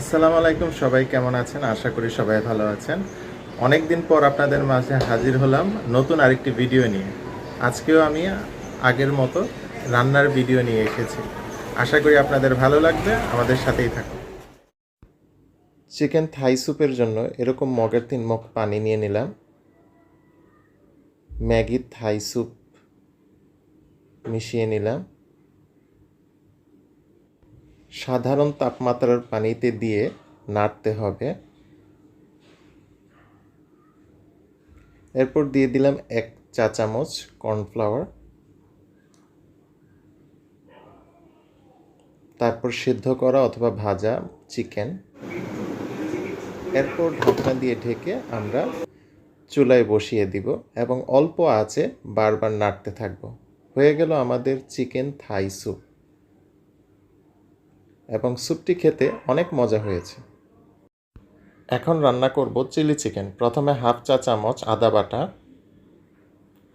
আসসালামু আলাইকুম, সবাই কেমন আছেন? আশা করি সবাই ভালো আছেন। অনেক দিন পর আপনাদের মাঝে হাজির হলাম নতুন আরেকটি ভিডিও নিয়ে। আজকেও আমি আগের মতো রান্নার ভিডিও নিয়ে এসেছি। আশা করি আপনাদের ভালো লাগবে, আমাদের সাথেই থাকুন। চিকেন থাই স্যুপের জন্য এরকম মগের তিন মগ পানি নিয়ে নিলাম। ম্যাগি থাই স্যুপ মিশিয়ে নিলাম। সাধারণ তাপমাত্রার পানিতে দিয়ে নাড়তে হবে। এরপর দিয়ে দিলাম এক চা চামচ কর্নফ্লাওয়ার। তারপর সিদ্ধ করা অথবা ভাজা চিকেন। এরপর ঢাকনা দিয়ে ঢেকে আমরা চুলায় বসিয়ে দিব এবং অল্প আঁচে বারবার নাড়তে থাকব। হয়ে গেল আমাদের চিকেন থাই স্যুপ। এবং স্যুপটি খেতে অনেক মজা হয়েছে। এখন রান্না করব চিলি চিকেন। প্রথমে হাফ চা চামচ আদা বাটা,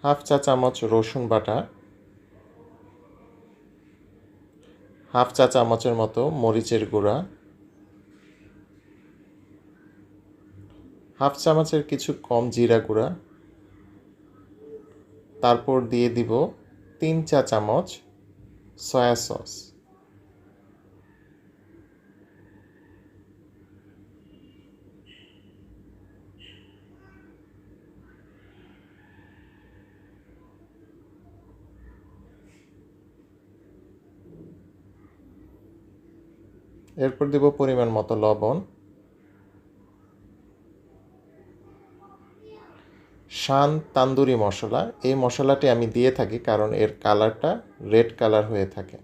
হাফ চা চামচ রসুন বাটা, হাফ চা চামচের মতো মরিচের গুঁড়া, হাফ চামচের কিছু কম জিরা গুঁড়া, তারপর দিয়ে দিব তিন চা চামচ সয়া সস। এরপর দিব পরিমাণ মতো লবণ। শান তান্দুরি মশলা, এই মশলাটি আমি দিয়ে থাকি কারণ এর কালারটা রেড কালার হয়ে থাকে।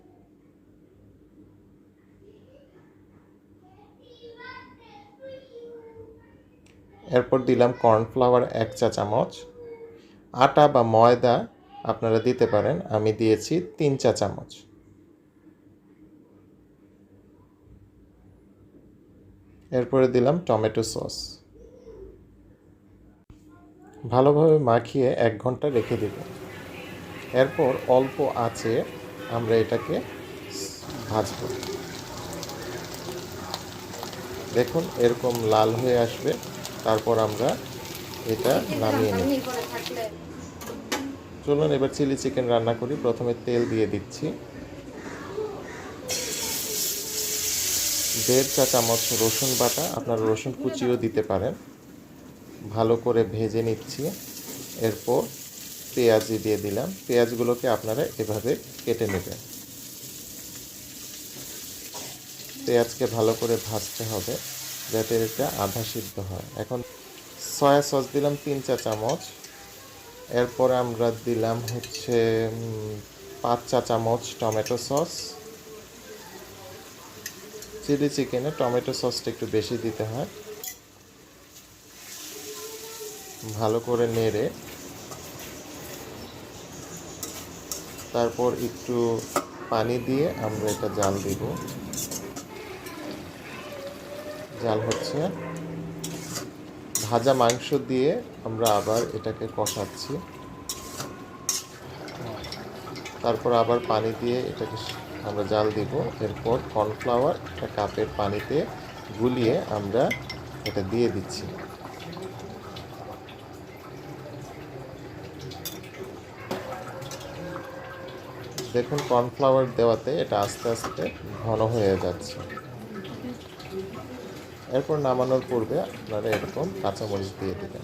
এরপর দিলাম কর্নফ্লাওয়ার এক চা চামচ। আটা বা ময়দা আপনারা দিতে পারেন, আমি দিয়েছি তিন চা চামচ। এরপরে দিলাম টমেটো সস। ভালোভাবে মাখিয়ে এক ঘণ্টা রেখে দেব। এরপর অল্প আঁচে আমরা এটাকে ভাজব। দেখুন, এরকম লাল হয়ে আসবে। তারপর আমরা এটা নামিয়ে নেব। চলুন, এবার চিলি চিকেন রান্না করি। প্রথমে তেল দিয়ে দিচ্ছি। দেড় চা চামচ রসুন বাটা, আপনারা রসুন কুচিও দিতে পারেন। ভালো করে ভেজে নিচ্ছি। এরপর পেঁয়াজি দিয়ে দিলাম। পেঁয়াজগুলোকে আপনারা এভাবে কেটে নেবেন। পেঁয়াজকে ভালো করে ভাজতে হবে যাতে এটা আধা সিদ্ধ হয়। এখন সয়া সস দিলাম তিন চা চামচ। এরপর আমরা দিলাম হচ্ছে পাঁচ চা চামচ টমেটো সস। চিলি চিকেনে টমেটো সসটা একটু বেশি দিতে হয়। ভালো করে নেড়ে। তারপর একটু পানি দিয়ে আমরা এটা জাল দিব। জাল হচ্ছে ভাজা মাংস দিয়ে আমরা আবার এটাকে কষাচ্ছি। তারপর আবার পানি দিয়ে এটাকে আমরা জাল দিব। এরপর কর্নফ্লাওয়ার একটা কাপের পানিতে গুলিয়ে আমরা এটা দিয়ে দিচ্ছি। দেখুন, কর্নফ্লাওয়ার দেওয়াতে এটা আস্তে আস্তে ঘন হয়ে যাচ্ছে। এরপর নামানোর পূর্বে আপনারা এরকম কাঁচামরিচ দিয়ে দেবেন।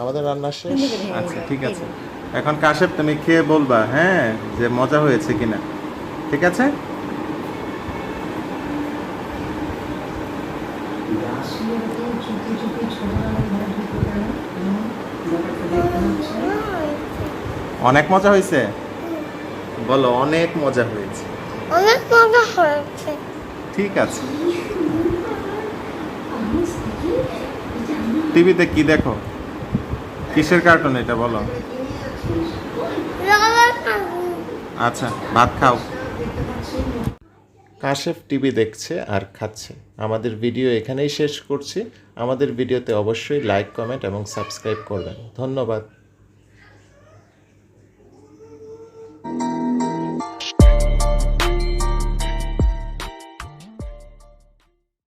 আমাদের রান্না শেষ? আচ্ছা ঠিক আছে। এখন কাশেপ তুমি খেয়ে বলবা হ্যাঁ যে মজা হয়েছে কিনা। ঠিক আছে? অনেক মজা হয়েছে? বলো অনেক মজা হয়েছে। অনেক মজা হয়েছে। ঠিক আছে। টিভিতে কি দেখো? কিসের কার্টুন এটা বলো? আচ্ছা ভাত খাও। কাশেফ টিভি দেখছে আর খাচ্ছে। আমাদের ভিডিও এখানেই শেষ করছি। আমাদের ভিডিওতে অবশ্যই লাইক, কমেন্ট এবং সাবস্ক্রাইব করবেন। ধন্যবাদ।